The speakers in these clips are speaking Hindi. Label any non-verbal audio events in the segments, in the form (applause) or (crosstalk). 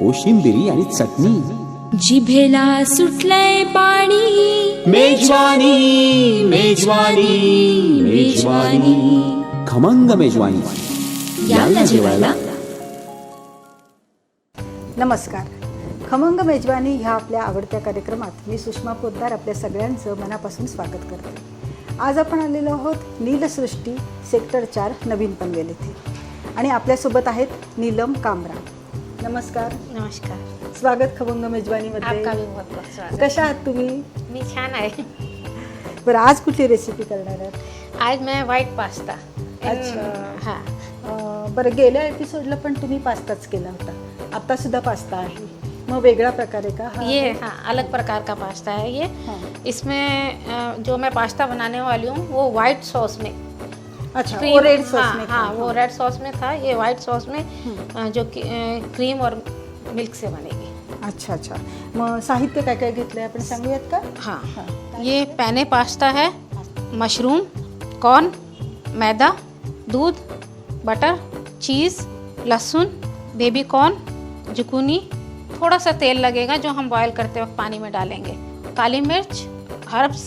कोशिंबिरी आणि चटणी. जिभेला सुटलंय पाणी. मेजवानी मेजवानी मेजवानी. खमंग मेजवानी. याला जेवायला. नमस्कार. खमंग मेजवानी ह्या आपल्या आवडत्या कार्यक्रमात मी सुषमा पोद्दार आपल्या सगळ्यांचं मनापासून स्वागत करते. आज आपण आलेलो आहोत नीलसृष्टी सेक्टर चार नवीन पनवेल येथे आणि आपल्यासोबत आहेत नीलम कामरा नमस्कार. नमस्कार. स्वागत आपका मेजवानीमध्ये. भी बहुत बहुत स्वागत. कशा आहात तुम्ही? मी छान आहे. बरं आज कुठली रेसिपी करणार आहात? आज मैं व्हाइट पास्ता अच्छा. हाँ. अं, बरं गेल्या एपिसोडला पण तुम्ही पास्ताच केला होता. आता सुद्धा पास्ता आहे. मग वेगळा प्रकार आहे का? ये हाँ अलग प्रकार का पास्ता है ये? हाँ. इसमें अ, जो मैं पास्ता बनाने वाली हूँ वो व्हाइट सॉस में. अच्छा वो रेड सॉस हाँ, में हाँ वो रेड सॉस में था ये व्हाइट सॉस में जो क्रीम और मिल्क से बनेगी। अच्छा अच्छा। मग साहित्य काय काय घेतलंय आपण सांगूयात का? हाँ। हाँ. ये पैने पास्ता है मशरूम कॉर्न मैदा दूध बटर चीज़ लहसुन बेबी कॉर्न जुकूनी थोड़ा सा तेल लगेगा जो हम बॉयल करते वक्त पानी में डालेंगे। काली मिर्च हर्ब्स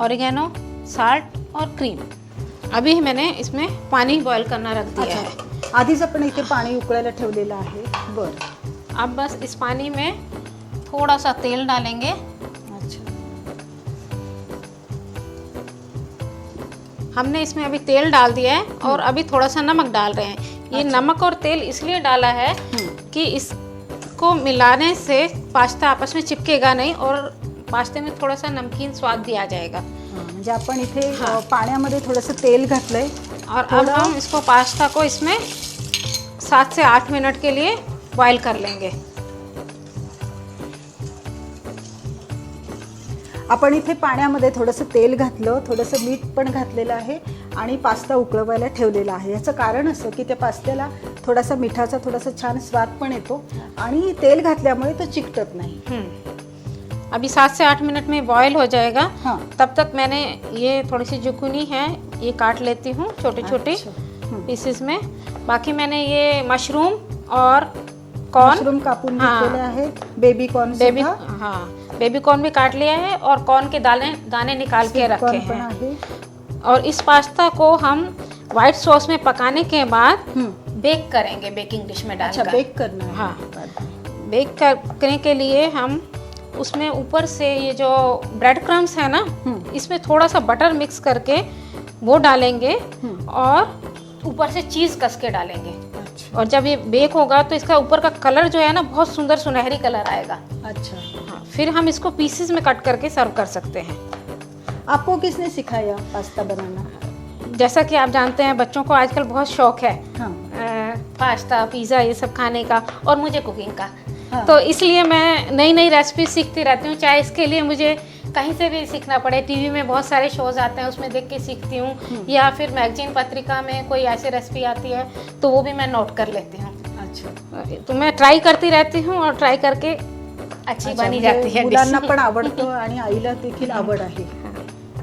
ऑरिगेनो साल्ट और क्रीम अभी मैंने इसमें पानी बॉईल करना रख दिया है। अच्छा आधीच आपण इथे पाणी उकळायला ठेवलेलं आहे. बर. अब बस इस पानी में थोड़ा सा तेल डालेंगे। अच्छा. हमने इसमें अभी तेल डाल दिया है और अभी थोड़ा सा नमक डाल रहे हैं। ये अच्छा। नमक और तेल इसलिए डाला है कि इसको मिलाने से पास्ता आपस में चिपकेगा नहीं और पास्ते में थोड़ा सा नमकीन स्वाद भी आ जाएगा। म्हणजे आपण इथे पाण्यामध्ये थोडंसं तेल घातलंय. और अब हम इसको पास्ता को इसमें सात से आठ मिनट के लिए बॉईल कर लेंगे। आपण इथे पाण्यामध्ये थोडंसं तेल घातलं थोडंसं मीठ पण घातलेलं आहे आणि पास्ता उकळवायला ठेवलेला आहे. याचं कारण असं की त्या पास्त्याला थोडासा मिठाचा थोडासा छान स्वाद पण येतो आणि तेल घातल्यामुळे तो चिकटत नाही। अभी सात से आठ मिनट में बॉयल हो जाएगा। हाँ। तब तक मैंने ये थोड़ी सी जुकुनी है ये काट लेती हूँ छोटे छोटे अच्छा, हम्म. पीसेस में। बाकी मैंने ये मशरूम और कॉर्न मशरूम कापून हाँ. आहेत बेबी कॉर्न बेबी हाँ बेबी कॉर्न भी काट लिया है और कॉर्न के दाने दाने निकाल के रखे हैं। आहे और इस पास्ता को हम व्हाइट सॉस में पकाने के बाद हम्म. बेक करेंगे बेकिंग डिश में अच्छा डालकर। बेक करना है। हाँ। बेक करने के लिए हम उसमें ऊपर से ये जो ब्रेड क्रम्स है ना हम्म. इसमें थोड़ा सा बटर मिक्स करके वो डालेंगे हम्म. और ऊपर से चीज़ कस के डालेंगे। अच्छा। और जब ये बेक होगा तो इसका ऊपर का कलर जो है ना बहुत सुंदर सुनहरी कलर आएगा। अच्छा। हाँ फिर हम इसको पीसेस में कट करके सर्व कर सकते हैं। आपको किसने सिखाया पास्ता बनाना? जैसा कि आप जानते हैं बच्चों को आजकल बहुत शौक है हाँ। पास्ता पिज़्ज़ा ये सब खाने का और मुझे कुकिंग का। हाँ। तो इसलिए मैं नई नई रेसिपी सीखती रहती हूँ। चाहे इसके लिए मुझे कहीं से भी सीखना पड़े टीवी में बहुत सारे शोज़ आते हैं उसमें देख के सीखती हूँ। या फिर मैगजीन पत्रिका में कोई ऐसी रेसिपी आती है तो वो भी मैं नोट कर लेती हूँ। अच्छा। तो मैं ट्राई करती रहती हूँ और ट्राई करके अच्छी अच्छा, बनी जाती है मुलांना पण आवडतं (laughs) आणि आईला देखील आवड आहे.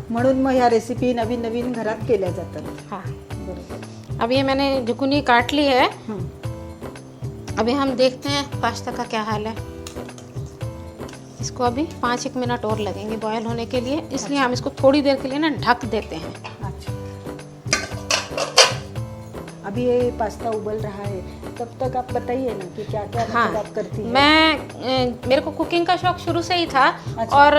म्हणून मग ह्या रेसिपी नवीन नवीन घरात केल्या जातात. हाँ. बरोबर. अब ये मैंने जुकुनी काट ली है। हम्म. अभी हम देखते हैं पास्ता का क्या हाल है। इसको अभी पाँच एक मिनट और लगेंगे बॉयल होने के लिए। इसलिए हम इसको थोड़ी देर के लिए ना ढक देते हैं। अच्छा। अभी ये पास्ता उबल रहा है। तब तक आप बताइए ना कि क्या क्या हाँ। मतलब आप करती हैं। मैं मेरे को कुकिंग का शौक शुरू से ही था अच्छा। और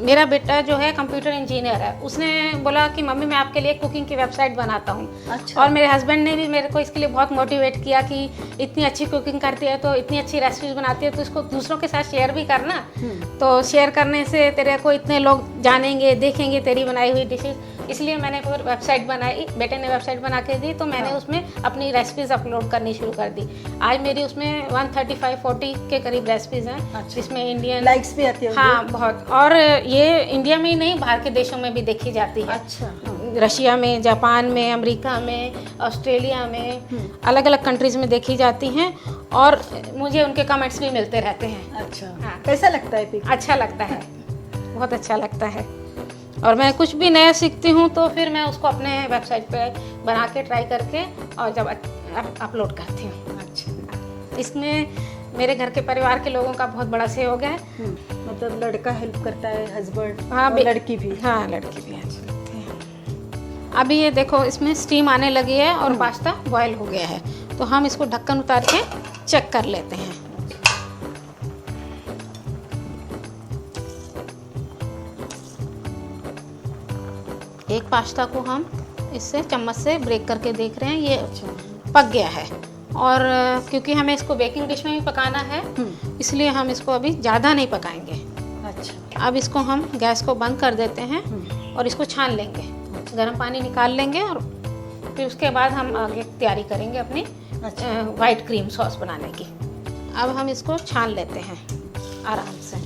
मेरा बेटा जो है कंप्यूटर इंजीनियर है उसने बोला कि मम्मी मैं आपके लिए कुकिंग की वेबसाइट बनाता हूँ अच्छा। और मेरे हस्बैंड ने भी मेरे को इसके लिए बहुत मोटिवेट किया कि इतनी अच्छी कुकिंग करती है तो इतनी अच्छी रेसिपीज़ बनाती है तो इसको दूसरों के साथ शेयर भी करना हम्म। तो शेयर करने से तेरे को इतने लोग जानेंगे देखेंगे तेरी बनाई हुई डिशेज इसलिए मैंने फिर वेबसाइट बनाई बेटे ने वेबसाइट बना के दी तो मैंने हाँ। उसमें अपनी रेसिपीज़ अपलोड करनी शुरू कर दी। आज मेरी उसमें 135 40 के करीब रेसिपीज़ हैं। अच्छा। जिसमें इंडियन लाइक्स भी आती होंगी। हाँ बहुत। और ये इंडिया में ही नहीं बाहर के देशों में भी देखी जाती है। अच्छा। हाँ। रशिया में जापान में अमेरिका में ऑस्ट्रेलिया में अलग अलग कंट्रीज़ में देखी जाती हैं और मुझे उनके कमेंट्स भी मिलते रहते हैं। अच्छा। हाँ। कैसा लगता है अच्छा लगता है। बहुत अच्छा लगता है। और मैं कुछ भी नया सीखती हूँ तो फिर मैं उसको अपने वेबसाइट पे बना के ट्राई करके और जब अपलोड करती हूँ। अच्छा। इसमें मेरे घर के परिवार के लोगों का बहुत बड़ा सहयोग है। हम्म, मतलब लड़का हेल्प करता है हस्बैंड हाँ लड़की भी। हाँ लड़की भी अच्छी लगती है। अभी ये देखो इसमें स्टीम आने लगी है और पास्ता बॉयल हो गया है। तो हम इसको ढक्कन उतार के चेक कर लेते हैं। एक पास्ता को हम इससे चम्मच से ब्रेक करके देख रहे हैं ये अच्छा पक गया है। और क्योंकि हमें इसको बेकिंग डिश में भी पकाना है हम्म, इसलिए हम इसको अभी ज़्यादा नहीं पकाएँगे। अच्छा। अब इसको हम गैस को बंद कर देते हैं हम्म, और इसको छान लेंगे। गर्म पानी निकाल लेंगे और फिर उसके बाद हम आगे तैयारी करेंगे अपनी अच्छा। वाइट क्रीम सॉस बनाने की। अब हम इसको छान लेते हैं आराम से।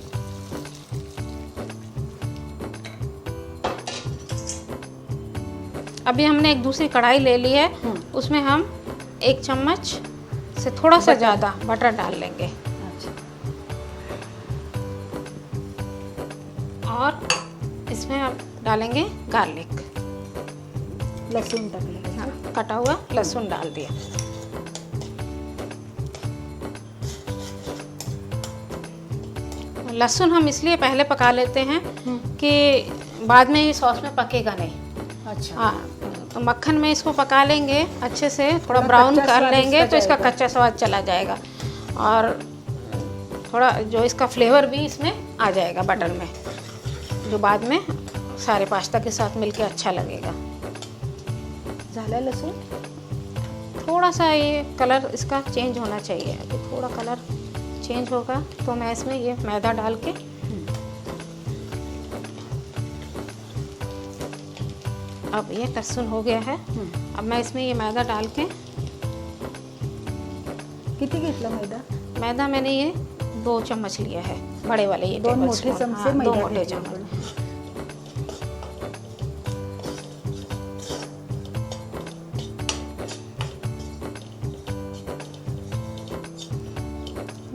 अभी हमने एक दूसरी कढ़ाई ले ली है। हम्म। उसमें हम एक चम्मच से थोड़ा सा ज़्यादा बटर डाल लेंगे। अच्छा। और इसमें हम डालेंगे गार्लिक। लहसुन टाकलं हाँ, कटा हुआ लहसुन डाल दिया। लहसुन हम इसलिए पहले पका लेते हैं कि बाद में ये सॉस में पकेगा नहीं। अच्छा। हाँ तो मक्खन में इसको पका लेंगे अच्छे से थोड़ा ब्राउन कर लेंगे तो इसका कच्चा स्वाद चला जाएगा। और थोड़ा जो इसका फ्लेवर भी इसमें आ जाएगा बटर में जो बाद में सारे पास्ता के साथ मिलके अच्छा लगेगा। झाला लहसुन? थोड़ा सा ये कलर इसका चेंज होना चाहिए। अभी थोड़ा कलर चेंज होगा तो मैं इसमें ये मैदा डाल के अब ये लहसुन हो गया है। हम्म. अब मैं इसमें ये मैदा डाल के किती घेतला मैदा? मैदा मैंने ये दो चम्मच लिया है बड़े वाले ये दोन मोठे चमचे हाँ, दो मोठे घेतला चम्मच।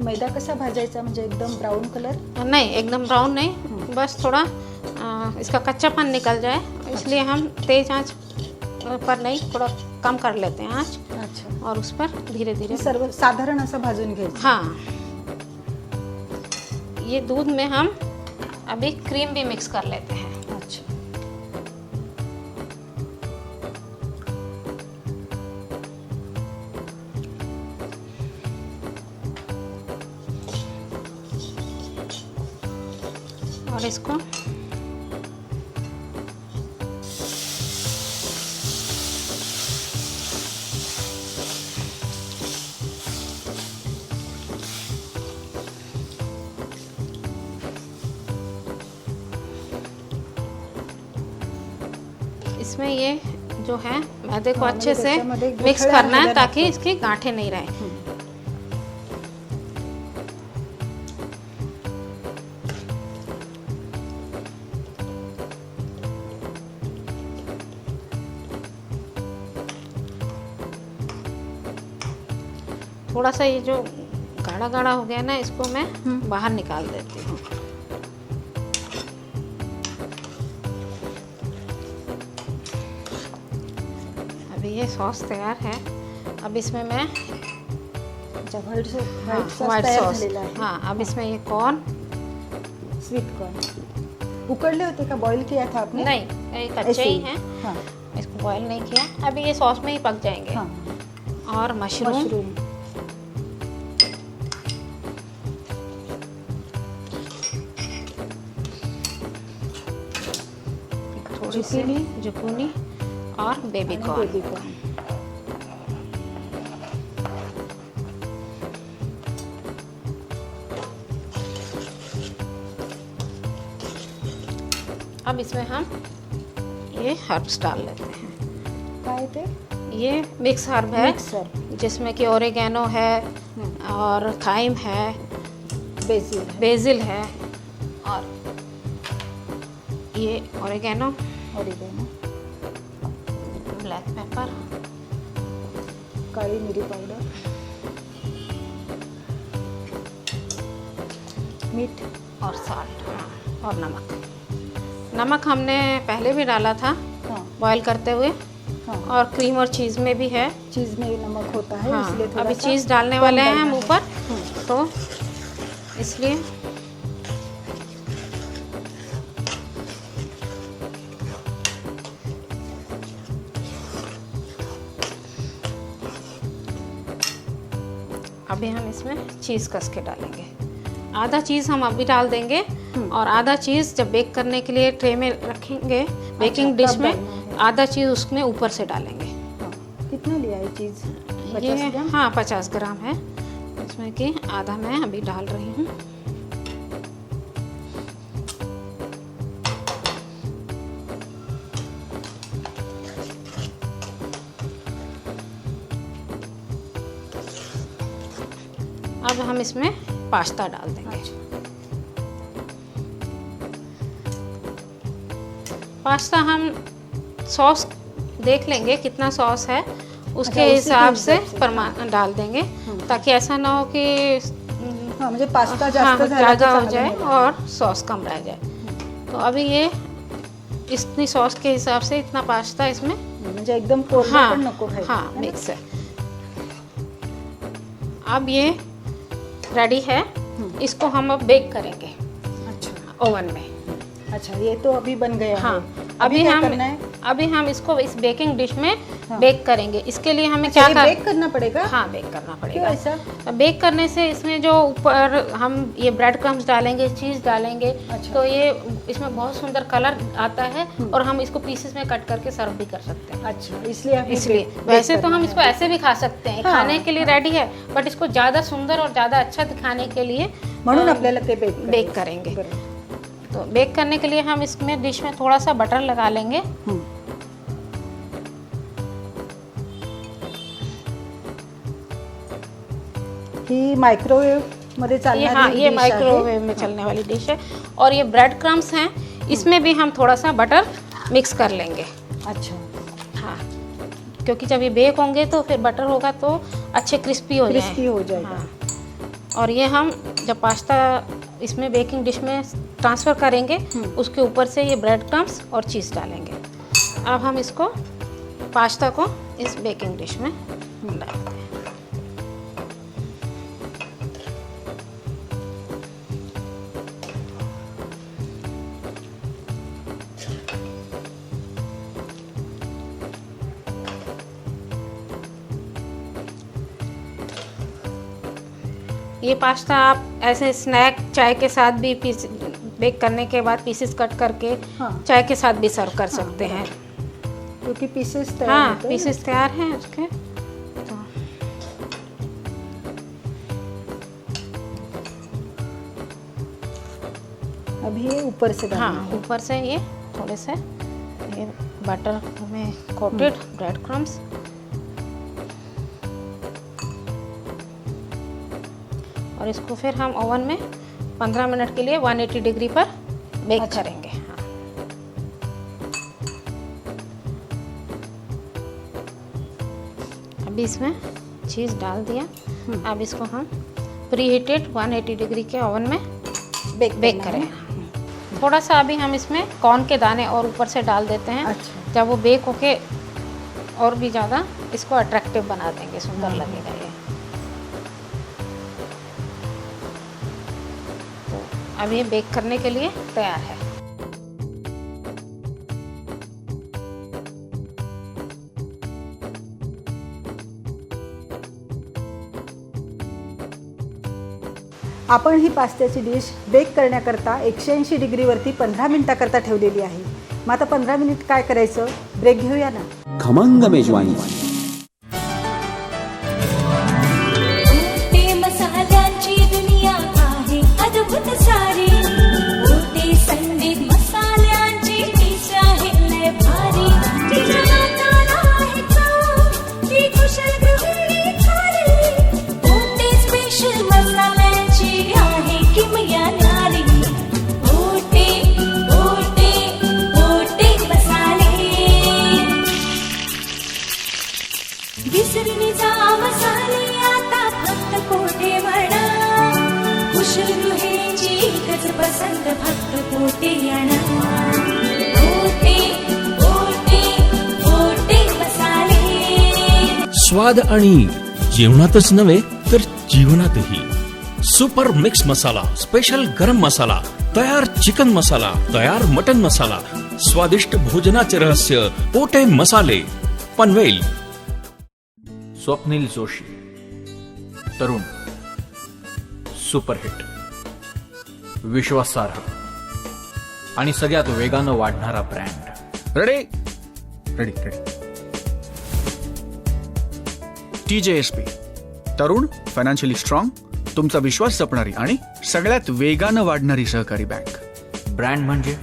मैदा कसा भाजायचा? म्हणजे एकदम ब्राऊन कलर नहीं एकदम ब्राउन नहीं बस थोड़ा इसका कच्चापन निकल जाए। इसलिए हम तेज आँच पर नहीं थोड़ा कम कर लेते हैं आँच। अच्छा। और उस पर धीरे धीरे। सर्व साधारण असं भाजून घ्यायचं हाँ। ये दूध में हम अभी क्रीम भी मिक्स कर लेते हैं। अच्छा। और इसको इसमें ये जो है मैदे को अच्छे से मिक्स करना है ताकि. इसकी गांठें नहीं रहें थोड़ा सा ये जो गाढ़ा गाढ़ा हो गया ना इसको मैं बाहर निकाल देती हूँ अभी ये सॉस तैयार है। अब इसमें मैं अच्छा व्हाईट सॉस व्हाइट सॉस हाँ। अब इसमें ये कॉर्न स्वीट कॉर्न उकडले होते का बॉईल किया था आपने? नहीं कच्चे ही ही? हैं। हाँ। इसको बॉयल नहीं किया। अभी ये सॉस में ही पक जाएँगे। हाँ। और मशरूम मशरूम जुकूनी। और बेबी कॉर्न बेबी कॉर्न अब इसमें हम ये हर्ब्स डाल लेते हैं। ये मिक्स हर्ब है मिक्सर जिसमें कि ओरेगैनो है और थाइम है बेसिल बेसिल है और ये ओरेगैनो ओरिगेनो पेपर काळी मिरी पावडर मीठ और साल्ट हाँ और नमक. नमक हमने पहले भी डाला था हाँ. बॉईल करते हुए हाँ. और क्रीम और चीज़ में भी है. चीज़ में भी नमक होता है हाँ. इसलिए अभी चीज़ डालने वाले हैं हम ऊपर. हम्म, तो इसलिए अभी हम इसमें चीज़ कस के डालेंगे। आधा चीज़ हम अभी डाल देंगे और आधा चीज़ जब बेक करने के लिए ट्रे में रखेंगे बेकिंग डिश में आधा चीज़ उसमें ऊपर से डालेंगे। हाँ कितना लिया है चीज़? ये हाँ पचास ग्राम है। इसमें कि आधा मैं अभी डाल रही हूँ। हम इसमें पास्ता डाल देंगे। पास्ता हम सॉस देख लेंगे कितना सॉस है। उसके अच्छा, हिसाब से। परिमाण डाल देंगे ताकि ऐसा ना हो कि हाँ म्हणजे पास्ता हाँ ज़्यादा हो जाए और सॉस कम रह जाए। तो अभी ये इतनी सॉस के हिसाब से इतना पास्ता इसमें म्हणजे एकदम हाँ हाँ मिक्स है। अब ये रेडी है। इसको हम अब बेक करेंगे। अच्छा। ओवन में। अच्छा ये तो अभी बन गया हाँ। अभी, अभी हम करना है? अभी हम इसको इस बेकिंग डिश में हाँ। बेक करेंगे। इसके लिए हमें अच्छा, क्या कर बेक करना पड़ेगा? हाँ बेक करना क्यों पड़ेगा। ऐसा? बेक करने से इसमें जो ऊपर हम ये ब्रेड क्रम्स डालेंगे चीज़ डालेंगे अच्छा। तो ये इसमें बहुत सुंदर कलर आता है और हम इसको पीसेस में कट करके सर्व भी कर सकते हैं। अच्छा इसलिए इसलिए। वैसे तो हम इसको ऐसे भी खा सकते हैं। हाँ, खाने के लिए रेडी है बट इसको ज़्यादा सुंदर और ज़्यादा अच्छा दिखाने के लिए म्हणून आपल्याला ते बेक बेक करेंगे। तो बेक करने के लिए हम इसमें डिश में थोड़ा सा बटर लगा लेंगे। ही मायक्रोवेव मध्ये ये चालणारी हाँ ये माइक्रोवेव में चलने वाली डिश है। और ये ब्रेड क्रम्स हैं इसमें भी हम थोड़ा सा बटर मिक्स कर लेंगे। अच्छा। हाँ क्योंकि जब ये बेक होंगे तो फिर बटर होगा तो अच्छे क्रिस्पी हो क्रिस्पी हो जाएगा। हाँ। और ये हम जब पास्ता इसमें बेकिंग डिश में ट्रांसफ़र करेंगे उसके ऊपर से ये ब्रेड क्रम्स और चीज़ डालेंगे। अब हम इसको पास्ता को इस बेकिंग डिश में डालते ये पास्ता आप ऐसे स्नैक चाय के साथ भी पीस बेक करने के बाद पीसेस कट करके हाँ। चाय के साथ भी सर्व कर सकते हैं। क्योंकि पीसेस तयार हाँ पीसेस तैयार हैं उसके। तो अभी ये ऊपर से हाँ ऊपर से ये थोड़े से। ये बटर में कोटेड ब्रेड क्रम्स और इसको फिर हम ओवन में 15 मिनट के लिए 180 डिग्री पर बेक अच्छा। करेंगे। हाँ। अभी इसमें चीज़ डाल दिया। अब इसको हम प्री हीटेड 180 डिग्री के ओवन में बेक बेक करें थोड़ा सा अभी हम इसमें कॉर्न के दाने और ऊपर से डाल देते हैं। अच्छा। जब वो बेक होके और भी ज़्यादा इसको अट्रैक्टिव बना देंगे सुंदर लगेगा। अब ये बेक करने के लिए तैयार है। आपण ही पास्त्याची डिश बेक करण्याकरता एकशे ऐंशी डिग्रीवरती पंधरा मिनिटाकरता ठेवलेली आहे. मग आता पंधरा मिनिट काय करायचं? ब्रेक घेऊया ना. खमंग मेजवानी. विसरणी आता फक्त कोठे म्हणा? कुशल गृहेची पसंत फक्त कोठे स्वाद आणि जेवणातच नव्हे तर जीवनातही. सुपर मिक्स मसाला स्पेशल गरम मसाला तयार चिकन मसाला तयार मटन मसाला स्वादिष्ट भोजनाचे रहस्य पोटे मसाले पनवेल स्वप्नील जोशी. तरुण. सुपरहिट. विश्वासार्ह. आणि सगळ्यात वेगानं वाढणारा brand. Ready ready ready T J S P तरुण फायनान्शियली स्ट्रॉंग तुमचा विश्वास जपणारी आणि सगळ्यात वेगानं वाढणारी सहकारी बँक. ब्रँड म्हणजे?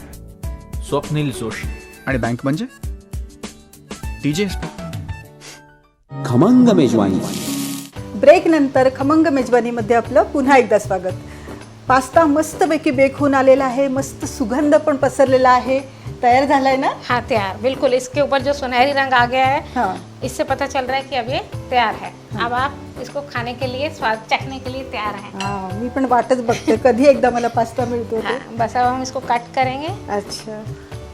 स्वप्नील जोशी. आणि बँक म्हणजे? टी जे एस पी खमंग मेजवानी. ब्रेक नंतर खमंग मेजवानीमध्ये आपलं पुन्हा एकदा स्वागत. पास्ता मस्तपैकी बेक होऊन आलेला आहे. मस्त सुगंध पण पसरलेला आहे. तयार झालाय ना? हाँ तैयार. बिल्कुल. इसके ऊपर जो सुनहरी रंग आ गया है हाँ. इससे पता चल रहा है कि अब ये तैयार है। अब आप इसको खाने के लिए स्वाद चखने के लिए तैयार हैं। हा मी पण वाटच बघते. कधी एकदा मला पास्ता मिळतो ते. हाँ बस अब हम इसको कट करेंगे। अच्छा.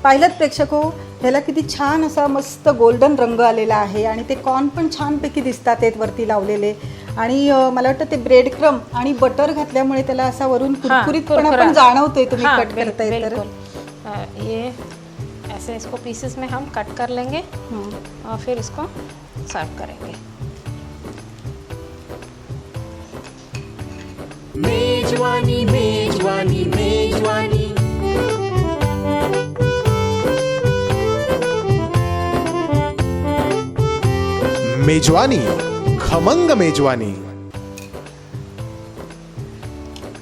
पाहिलं प्रेक्षक हो ह्याला किती छान असा मस्त गोल्डन रंग आलेला आहे आणि ते कॉर्न पण छानपैकी दिसतात आहेत वरती लावलेले. आणि मला वाटतं ते ब्रेड क्रम आणि बटर घातल्यामुळे त्याला असा वरून हाँ, कुरकुरीतपणा कुरकुरा। पण जाणवतोय तुम्ही हाँ, कट करताय तर. ये ऐसे इसको पीसेस में हम कट कर लेंगे. और फिर इसको सर्व करेंगे. मेजवानी मेजवानी मेजवानी. मेजवानी खमंग मेजवानी।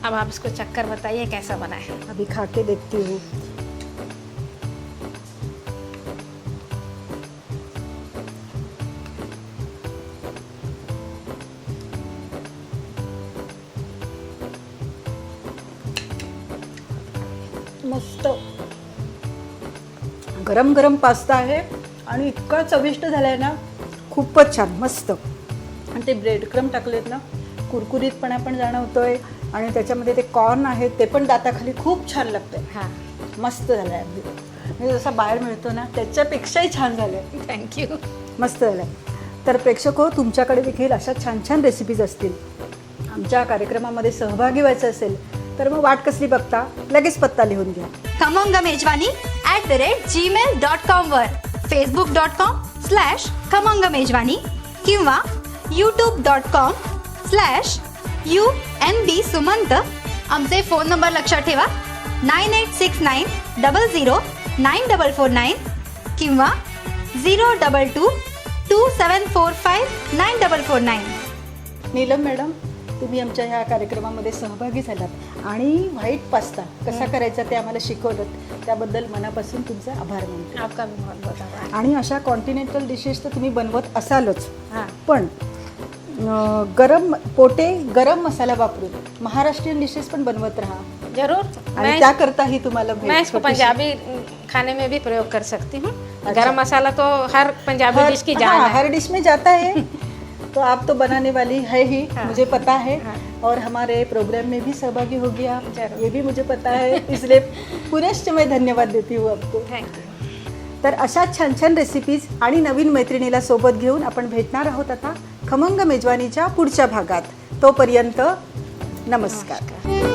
अब आप इसको चक्कर बताइए कैसा बना है। अभी खा के देखती हूँ। मस्त। गरम गरम पास्ता आहे आणि इतका चविष्ट झालाय ना खूपच छान मस्त. आणि ते ब्रेड क्रम टाकलेत ना कुरकुरीतपणा पण जाणवतोय आणि त्याच्यामध्ये ते कॉर्न आहेत ते पण दाताखाली खूप छान लागतंय. हाँ. मस्त झालं आहे अगदी. म्हणजे जसा बाहेर मिळतो ना त्याच्यापेक्षाही छान झालं आहे थैंक यू मस्त झालं आहे तर प्रेक्षक हो तुमच्याकडे देखील अशा छान छान रेसिपीज असतील. आमच्या कार्यक्रमामध्ये सहभागी व्हायचं असेल तर मग वाट कसली बघता लगेच पत्ता लिहून घ्या. Khamang Mejwani at the rate Gmail dot com were. Facebook dot com slash Khamang Mejwani किंवा YouTube dot com slash U N B Sumant आमचे फोन नंबर लक्षात ठेवा. Nine eight six nine double zero nine double four nine किंवा zero double two two seven four five nine double four nine Neelam madam तुम्ही आमच्या ह्या कार्यक्रमामध्ये सहभागी झालात. आणि व्हाईट पास्ता कसा करायचा ते आम्हाला शिकवलं त्याबद्दल मनापासून तुमचे आभार मानते. आणि अशा कॉन्टिनेंटल डिशेस तर तुम्ही बनवत असालच. हाँ. पण गरम पोटे गरम मसाला वापरून महाराष्ट्रीयन डिशेस पण बनवत राहा. जरूर. आणि मैं त्याकरताही तुम्हाला मैं इसको पंजाबी खाने में भी प्रयोग कर सकती हूँ. गरम मसाला तो हर पंजाबी डिश की जान हाँ, है. हर डिश में जाता है. (laughs) तो आप तो बनाने वाली है ही हाँ। मुझे पता है। हाँ। और हमारे प्रोग्राम में भी सहभागी होगी आप। ये भी मुझे पता है इसलिए पुनश्च मैं धन्यवाद देती हूँ आपको। तर अशा छान छान रेसिपीज आणि नवीन मैत्रिणीला सोबत घेऊन आपण भेटणार आहोत आता खमंग मेजवानीच्या पुढच्या भागात. तोपर्यंत नमस्कार.